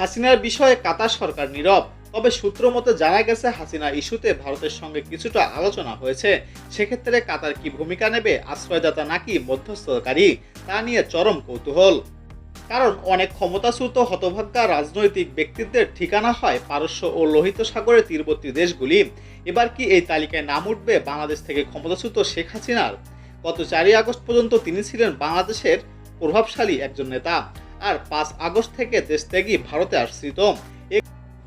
হাসিনার বিষয়ে কাতার সরকার নীরব। তবে সূত্র মতে জানা গেছে, হাসিনা ইস্যুতে ভারতের সঙ্গে কিছুটা আলোচনা হয়েছে। সেক্ষেত্রে কাতার কি ভূমিকা নেবে, আশ্রয়দাতা নাকি মধ্যস্থকারী, তা নিয়ে চরম কৌতূহল। কারণ অনেক ক্ষমতাচ্যুত হতভাগ্যা রাজনৈতিক ব্যক্তিত্বের ঠিকানা হয় পারস্য ও লোহিত সাগরের তীরবর্তী দেশগুলি। এবার কি এই তালিকায় নাম উঠবে বাংলাদেশ থেকে ক্ষমতাচ্যুত শেখ হাসিনার? গত চারই আগস্ট পর্যন্ত তিনি ছিলেন বাংলাদেশের প্রভাবশালী একজন নেতা। আর পাঁচ আগস্ট থেকে দেশ ত্যাগী ভারতে আশ্রিত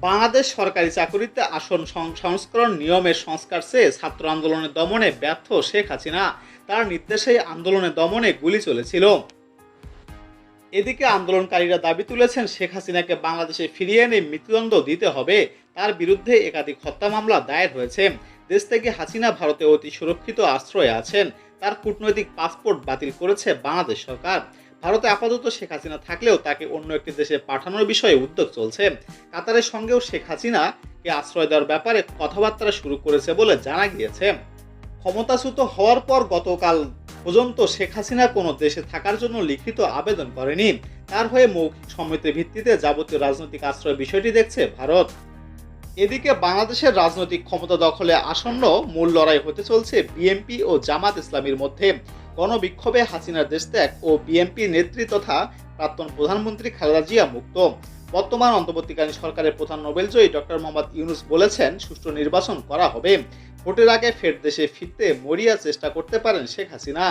বাংলাদেশ সরকারি চাকুরিতে আসন সংস্করণ নিয়মের সংস্কার চেয়ে ছাত্র আন্দোলনের দমনে ব্যর্থ শেখ হাসিনা। তার নির্দেশেই আন্দোলনের দমনে গুলি চলেছিল। এদিকে আন্দোলনকারীরা দাবি তুলেছেন শেখ হাসিনাকে বাংলাদেশে ফিরিয়ে এনে মৃত্যুদণ্ড দিতে হবে। তার বিরুদ্ধে একাধিক হত্যা মামলা দায়ের হয়েছে। দেশ থেকে হাসিনা ভারতে অতি সুরক্ষিত আশ্রয়ে আছেন। তার কূটনৈতিক পাসপোর্ট বাতিল করেছে বাংলাদেশ সরকার। ভারতে আপাতত শেখ হাসিনা থাকলেও তাকে অন্য একটি দেশে পাঠানোর বিষয়ে উদ্যোগ চলছে। কাতারের সঙ্গেও শেখ হাসিনাকে আশ্রয় দেওয়ার ব্যাপারে কথাবার্তা শুরু করেছে বলে জানা গিয়েছে। ক্ষমতাচ্যুত হওয়ার পর গতকাল পর্যন্ত শেখ হাসিনা কোনো দেশে থাকার জন্য লিখিত আবেদন করেনি। তার হয়ে মৌখিক সম্মতির ভিত্তিতে যাবতীয় রাজনৈতিক আশ্রয় বিষয়টি দেখছে ভারত। এদিকে বাংলাদেশের রাজনৈতিক ক্ষমতা দখলে আসন্ন মূল লড়াই হতে চলছে বিএনপি ও জামাত ইসলামীর মধ্যে। গণবিক্ষোভে হাসিনার দেশত্যাগ ও বিএনপি নেত্রী তথা প্রাক্তন প্রধানমন্ত্রী খালেদা জিয়া মুক্ত। বর্তমান অন্তর্বর্তীকালীন সরকারের প্রধান নোবেলজয়ী ডক্টর মোহাম্মদ ইউনুস বলেছেন, সুষ্ঠু নির্বাচন করা হবে। ভোটের আগে ফের দেশে ফিরতে মরিয়া চেষ্টা করতে পারেন শেখ হাসিনা।